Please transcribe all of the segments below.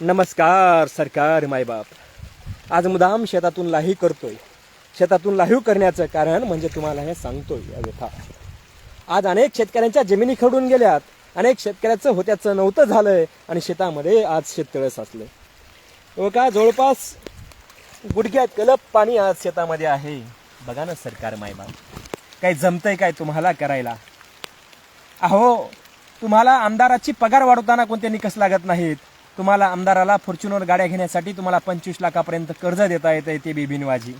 नमस्कार सरकार मायबाप आज मुदाम शेतातून लाही करतोय. शेतातून लाहीव करण्याचं कारण म्हणजे तुम्हाला हे सांगतोय या व्यथा आज अनेक शेतकऱ्यांच्या जमिनी खडून गेल्यात. अनेक शेतकऱ्याचं होत्याचं नव्हतं झालंय आणि शेतामध्ये आज शेततळं साचलं. व हो का? जवळपास गुडघ्यात कलप पाणी आज शेतामध्ये आहे. बघा ना सरकार मायबाप काही जमतंय काय तुम्हाला करायला? अहो तुम्हाला आमदाराची पगार वाढवताना कोणते निकष लागत नाहीत? तुम्हाला आमदाराला फॉर्च्युनर गाड्या घेण्यासाठी तुम्हाला पंचवीस लाखापर्यंत कर्ज देता येतं ते बी बिनवाजी.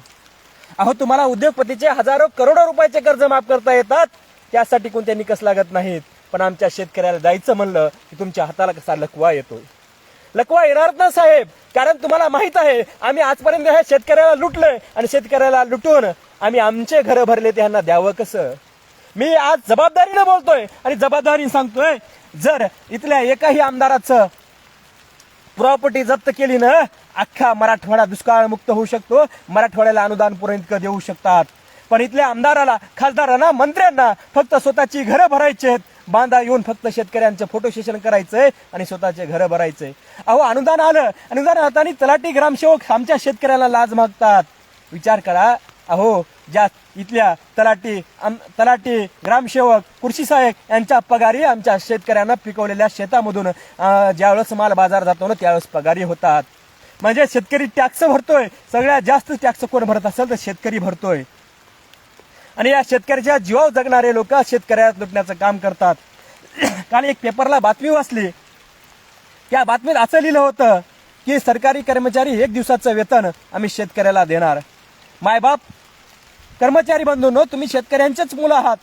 अहो तुम्हाला उद्योगपतीचे हजारो करोडो रुपयाचे कर्ज माफ करता येतात. त्यासाठी कोणते निकष लागत नाहीत. पण आमच्या शेतकऱ्याला जायचं म्हणलं की तुमच्या हाताला कसा लकवा येतो लकवा येणार ना साहेब? कारण तुम्हाला माहीत आहे आम्ही आजपर्यंत ह्या शेतकऱ्याला लुटलंय आणि शेतकऱ्याला लुटून आम्ही आमचे घर भरले त्यांना द्यावं कसं? मी आज जबाबदारीनं बोलतोय आणि जबाबदारीने सांगतोय जर इथल्या एकाही आमदाराचं प्रॉपर्टी जप्त केली ना अख्खा मराठवाडा दुष्काळमुक्त होऊ शकतो. मराठवाड्याला अनुदान पुरवित देऊ शकतात. पण इथल्या आमदाराला खासदारांना मंत्र्यांना फक्त स्वतःची घरं भरायची आहेत. बांधा येऊन फक्त शेतकऱ्यांचं फोटो सेशन करायचंय आणि स्वतःचे घरं भरायचंय. अहो अनुदान आलं. अनुदान हाताने तलाठी ग्रामसेवक आमच्या शेतकऱ्याला लाज मागतात. विचार करा अहो ज्या इथल्या तलाटी आम- ग्रामसेवक कृषी सहाय्यक यांच्या पगारी आमच्या शेतकऱ्यांना पिकवलेल्या शेतामधून ज्यावेळेस माल बाजार जातो ना त्यावेळेस पगारी होतात. म्हणजे शेतकरी टॅक्स भरतोय. सगळ्यात जास्त टॅक्स कोण भरत असेल तर शेतकरी भरतोय. आणि या शेतकऱ्याच्या जीवावर जगणारे लोक शेतकऱ्यात लुटण्याचं काम करतात. काल एक पेपरला बातमी वाचली. त्या बातमीत असं लिहिलं होतं की सरकारी कर्मचारी एक दिवसाचं वेतन आम्ही शेतकऱ्याला देणार. मायबाप कर्मचारी बंधूंनो तुम्ही शेतकऱ्यांचेच मुलं आहात.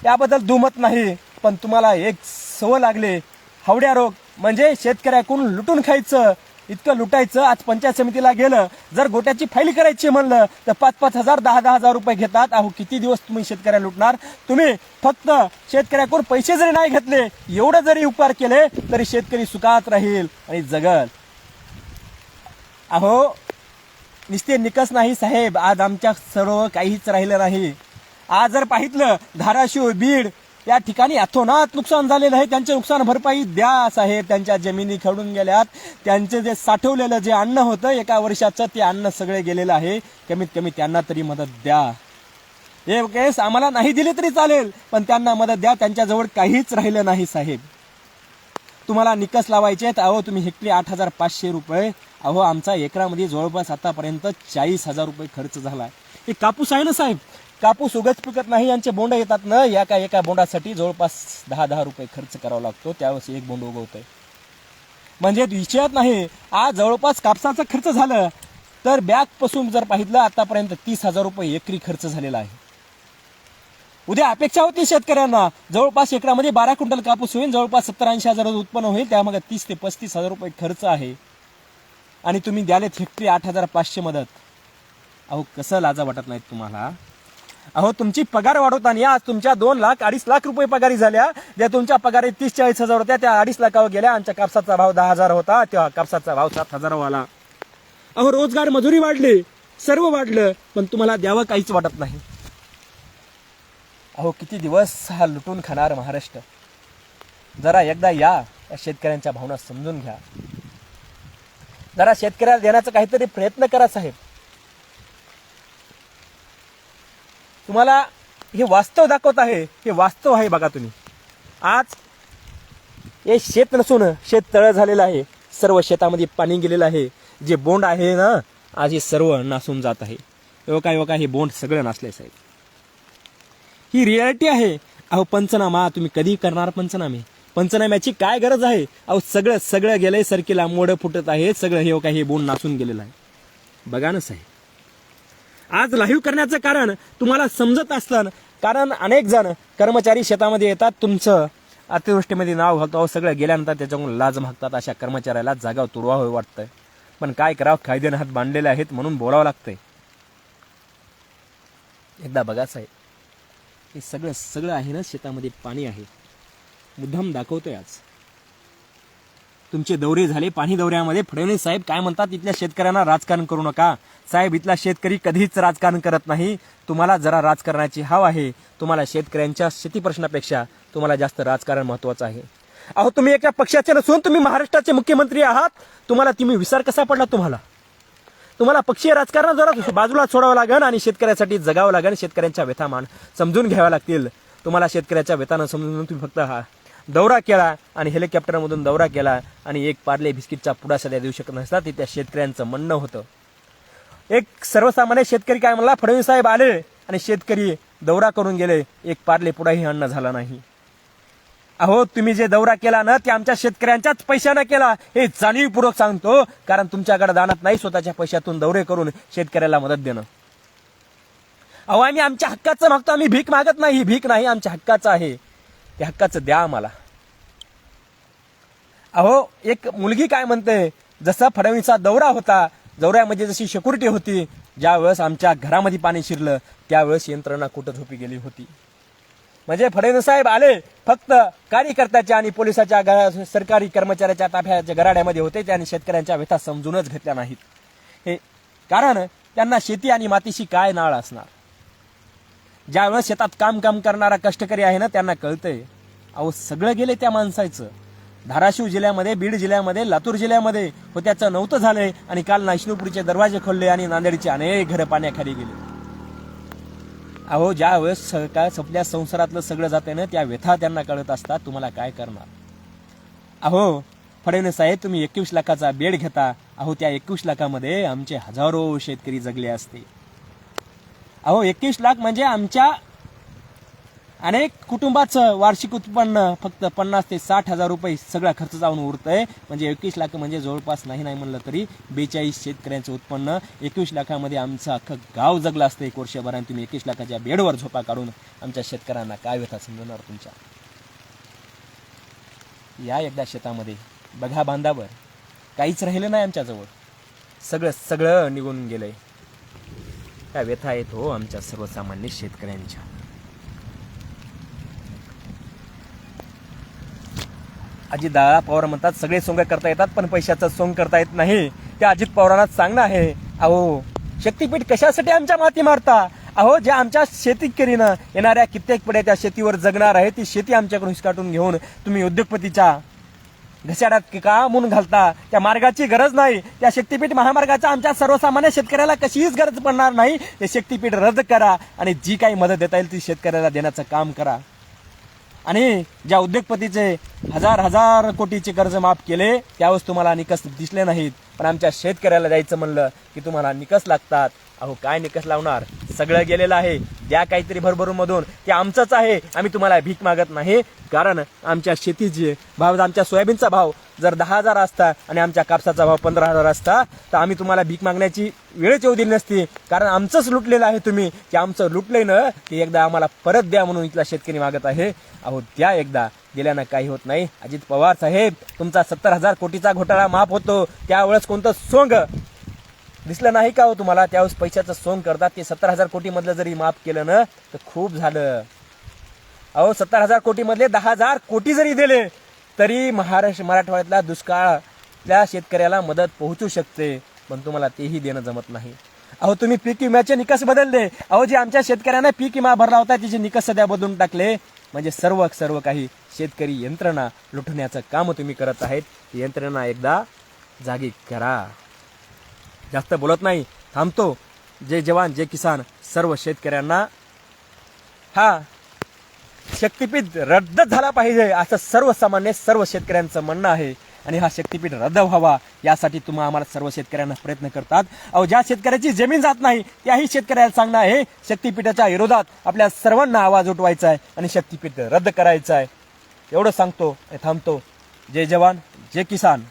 त्याबद्दल दुमत नाही पण तुम्हाला एक सवय लागली. हावड्या रोग म्हणजे शेतकऱ्याकडून लुटून खायचं इतकं लुटायचं आज पंचायत समितीला गेलं जर गोट्याची फाईल करायची म्हणलं तर पाच पाच हजार दहा दहा हजार रुपये घेतात. अहो किती दिवस तुम्ही शेतकऱ्या लुटणार? तुम्ही फक्त शेतकऱ्याकडून पैसे जरी नाही घेतले एवढं जरी उपकार केले तरी शेतकरी सुखात राहील आणि जगल. अहो नुसते निकस नाही साहेब. आज आमच्या सर्व काहीच राहिलं नाही. आज जर पाहितलं धाराशिव बीड या ठिकाणी अथोनात नुकसान झालेलं आहे. त्यांचे नुकसान भरपाई द्या साहेब. त्यांच्या जमिनी खडून गेल्यात. त्यांचे जे साठवलेलं जे अन्न होतं एका वर्षाचं ते अन्न सगळे गेलेलं आहे. कमीत कमी त्यांना तरी मदत द्या. हे केस आम्हाला नाही दिली तरी चालेल पण त्यांना मदत द्या. त्यांच्याजवळ काहीच राहिलं नाही साहेब. तुम्हाला निकस लावायचे आहेत. अहो तुम्ही हेक्टरी आठ हजार पाचशे रुपये. अहो आमचा एकरामध्ये जवळपास आतापर्यंत चाळीस हजार रुपये खर्च झाला आहे हे कापूस आहे ना साहेब? कापूस उगच पिकत नाही यांचे बोंड येतात ना. या का एका बोंडासाठी जवळपास दहा दहा रुपये खर्च करावा लागतो. त्यावेळेस एक बोंड उगवतंय. म्हणजे विषयात नाही. आज जवळपास कापसाचा खर्च झालं. तर बॅगपासून जर पाहितलं आतापर्यंत तीस हजार रुपये एकरी खर्च झालेला आहे. उद्या अपेक्षा होती शेतकऱ्यांना. जवळपास एकरामध्ये बारा क्विंटल कापूस होईल जवळपास सत्तर ऐंशी हजार उत्पन्न होईल. त्यामध्ये तीस ते पस्तीस हजार रुपये खर्च आहे. आणि तुम्ही द्यालेत हेक्टरी आठ हजार पाचशे मदत. अहो कसं लाजा वाटत नाहीत तुम्हाला? अहो तुमची पगार वाढवताना आज तुमच्या दोन लाख अडीच लाख रुपये पगारी झाल्या. ज्या तुमच्या पगारी तीस चाळीस हजार होत्या त्या अडीच लाखावर गेल्या. आमच्या कापसाचा भाव दहा हजार होता तेव्हा कापसाचा भाव सात हजार आला. अहो रोजगार मजुरी वाढली सर्व वाढलं पण तुम्हाला द्यावं काहीच वाटत नाही. अहो किती दिवस हा लुटून खाणार महाराष्ट्र? जरा एकदा या या शेतकऱ्यांच्या भावना समजून घ्या. जरा शेतकऱ्याला देण्याचा काहीतरी प्रयत्न करा साहेब. तुम्हाला हे वास्तव दाखवत आहे हे वास्तव आहे बघा तुम्ही. आज हे शेत नसून शेत तळ झालेलं आहे. सर्व शेतामध्ये पाणी गेलेलं आहे. जे बोंड आहे ना आज हे सर्व नासून जात आहे. एवढा एवढा हे बोंड सगळं नासले साहेब. ही रियालिटी आहे. अहो पंचनामा तुम्ही कधी करणार पंचनामे. पंचनाम्याची काय गरज आहे? अहो सगळं सगळं गेलंय सरकीला मोडं फुटत आहे सगळं हे हो काय हे बोंड नासून गेलेलं आहे. बघा ना साहेब. आज लाईव्ह करण्याचं कारण तुम्हाला समजत असलं कारण अनेक जण कर्मचारी शेतामध्ये येतात तुमचं अतिवृष्टीमध्ये नाव घालतो अहो सगळं गेल्यानंतर त्याच्याकडून लाज मागतात अशा कर्मचाऱ्याला जागा तुडवावं वाटतंय. पण काय करावं कायद्याने हात बांधलेले आहेत म्हणून बोलावं लागतंय. एकदा बघा साहेब. हे सगळं सगळं आहे ना शेतामध्ये पाणी आहे. मुद्दाम दाखवतोय आज. तुमचे दौरे झाले पाणी दौऱ्यामध्ये. फडणवीस साहेब काय म्हणतात इथल्या शेतकऱ्यांना राजकारण करू नका. साहेब इथला शेतकरी कधीच राजकारण करत नाही. तुम्हाला जरा राजकारणाची हाव आहे. तुम्हाला शेतकऱ्यांच्या शेती प्रश्नापेक्षा तुम्हाला जास्त राजकारण महत्वाचं आहे. अहो तुम्ही एका पक्षाचे नसून तुम्ही महाराष्ट्राचे मुख्यमंत्री आहात. तुम्हाला तुम्ही विचार कसा पडला तुम्हाला? तुम्हाला पक्षीय राजकारण जरा बाजूला सोडावं लागेल आणि शेतकऱ्यासाठी जगावं लागेल शेतकऱ्यांच्या व्यथामान समजून घ्याव्या लागतील. तुम्हाला शेतकऱ्याच्या व्यथानं समजून तुम्ही फक्त हा दौरा केला आणि हेलिकॉप्टरमधून दौरा केला आणि एक पार्ले बिस्किटचा पुडा सध्या देऊ शकत नसता ते त्या शेतकऱ्यांचं म्हणणं होतं. एक सर्वसामान्य शेतकरी काय म्हणला फडणवीस साहेब आले आणि शेतकरी दौरा करून गेले एक पार्ले पुढाही अन्न झाला नाही. अहो तुम्ही जे दौरा केला ना ते आमच्या शेतकऱ्यांच्याच पैशानं केला. हे जाणीवपूर्वक सांगतो कारण तुमच्याकडे दानात नाही स्वतःच्या पैशातून दौरे करून शेतकऱ्याला मदत देणं. अहो आम्ही आमच्या हक्काचं मागतो आम्ही भीक मागत नाही. ही भीक नाही आमच्या हक्काचं आहे. त्या हक्काचं द्या आम्हाला. अहो एक मुलगी काय म्हणते जसा फडणवीसचा दौरा होता दौऱ्यामध्ये जशी सिक्युरिटी होती ज्यावेळेस आमच्या घरामध्ये पाणी शिरलं त्यावेळेस यंत्रणा कुठं झोपी गेली होती. म्हणजे फडणवीस साहेब आले फक्त कार्यकर्त्याच्या आणि पोलिसाच्या सरकारी कर्मचाऱ्याच्या ताफ्याच्या गराड्यामध्ये होते त्यांनी शेतकऱ्यांच्या व्यथा समजूनच घेतल्या नाहीत. हे कारण त्यांना शेती आणि मातीशी काय नाळ असणार? ज्यावेळेस शेतात काम काम करणारा कष्टकरी आहे ना त्यांना कळतंय. अहो सगळं गेले त्या माणसाचं. धाराशिव जिल्ह्यामध्ये बीड जिल्ह्यामध्ये लातूर जिल्ह्यामध्ये होत्याचं नव्हतं झालंय आणि काल नाशनूपुरीचे दरवाजे खोलले आणि नांदेडचे अनेक घरं पाण्याखाली गेले. अहो ज्या वेळेस सरकार आपल्या संसारातलं सगळं जाते ना त्या व्यथा त्यांना कळत असतात. तुम्हाला काय करणार? अहो फडणवीस साहेब तुम्ही एकवीस लाखाचा बेड घेता. अहो त्या एकवीस लाखामध्ये आमचे हजारो शेतकरी जगले असते. अहो एकवीस लाख म्हणजे आमच्या अनेक कुटुंबाचं वार्षिक उत्पन्न फक्त पन्नास ते साठ हजार रुपये सगळा खर्च जाऊन उरतंय. म्हणजे एकवीस लाख म्हणजे जवळपास नाही नाही म्हणलं तरी बेचाळीस शेतकऱ्यांचं उत्पन्न. एकवीस लाखामध्ये आमचं अख्खं गाव जगलं असतं एक वर्षभर आणि तुम्ही एकवीस लाखाच्या बेडवर झोपा काढून आमच्या शेतकऱ्यांना काय व्यथा समजणार तुमच्या? या एकदा शेतामध्ये बघा बांधावर. काहीच राहिलं नाही आमच्याजवळ. सगळं सगळं निघून गेलंय. काय व्यथा येत हो आमच्या सर्वसामान्य शेतकऱ्यांच्या. अजित दादा पवार म्हणतात सगळे सोंग करता येतात पण पैशाचं सोंग करता येत नाही. त्या अजित पवारांना सांगणं आहे. अहो शक्तीपीठ कशासाठी आमच्या माती मारता? अहो ज्या आमच्या शेतकरीनं येणाऱ्या कित्येक पिढ्या त्या शेतीवर जगणार आहे ती शेती आमच्याकडून हिसकाटून घेऊन तुम्ही उद्योगपतीच्या घशाड्यात का म्हणून घालता? त्या मार्गाची गरज नाही. त्या शक्तीपीठ महामार्गाचा आमच्या सर्वसामान्य शेतकऱ्याला कशीच गरज पडणार नाही. ते शक्तीपीठ रद्द करा आणि जी काही मदत देता येईल ती शेतकऱ्याला देण्याचं काम करा. आणि ज्या उद्योगपतीचे हजार हजार कोटीचे कर्ज माफ केले त्यावेळेस तुम्हाला निकस दिसले नाहीत. पण आमच्या शेतकऱ्याला जायचं म्हणलं की तुम्हाला निकस लागतात. अहो काय निकस लावणार? सगळं गेलेलं आहे. द्या काहीतरी भरभरून मधून ते आमचंच आहे. आम्ही तुम्हाला भीक मागत नाही. कारण आमच्या शेतीचे भाव आमच्या सोयाबीनचा भाव जर दहा हजार असता आणि आमच्या कापसाचा भाव पंधरा हजार असता तर आम्ही तुम्हाला भीक मागण्याची वेळच येऊ दिली नसती. कारण आमचंच लुटलेलं आहे तुम्ही. की आमचं लुटलंय ना ते एकदा आम्हाला परत द्या म्हणून इथला शेतकरी मागत आहे. अहो द्या एकदा. दिल्यानं काही होत नाही. अजित पवार साहेब तुमचा सत्तर हजार कोटीचा घोटाळा माफ होतो. त्यावेळेस कोणतं सोंग? दिसलं नाही का हो तुम्हाला? त्यावेळेस पैशाचं सोंग करतात. ते सत्तर हजार कोटीमधलं जरी माफ केलं ना तर खूप झालं. अहो सत्तर हजार कोटीमधले दहा हजार कोटी जरी दिले तरी महाराष्ट्र मराठवाड्यातला दुष्काळातल्या शेतकऱ्याला मदत पोहोचू शकते पण तुम्हाला तेही देणं जमत नाही. अहो तुम्ही पीक विम्याचे निकष बदलले. अहो जे आमच्या शेतकऱ्यांना पीक विमा भरला होता तिचे निकष सध्या बदलून टाकले म्हणजे सर्व सर्व काही शेतकरी यंत्रणा लुटण्याचं काम तुम्ही करत आहेत यंत्रणा एकदा जागी करा. जास्त बोलत नाही थांबतो. जे जवान जे किसान सर्व शेतकऱ्यांना. हा शक्तीपीठ रद्द झाला पाहिजे असं सर्वसामान्य सर्व शेतकऱ्यांचं म्हणणं आहे. आणि हा शक्तीपीठ रद्द व्हावा यासाठी तुम्हा आम्हाला सर्व शेतकऱ्यांना प्रयत्न करतात. अहो ज्या शेतकऱ्याची जमीन जात नाही त्याही शेतकऱ्याला सांगणं आहे शक्तीपीठाच्या विरोधात आपल्या सर्वांना आवाज उठवायचा आहे आणि शक्तीपीठ रद्द करायचं आहे एवढं सांगतो थांबतो. जय जवान जय किसान.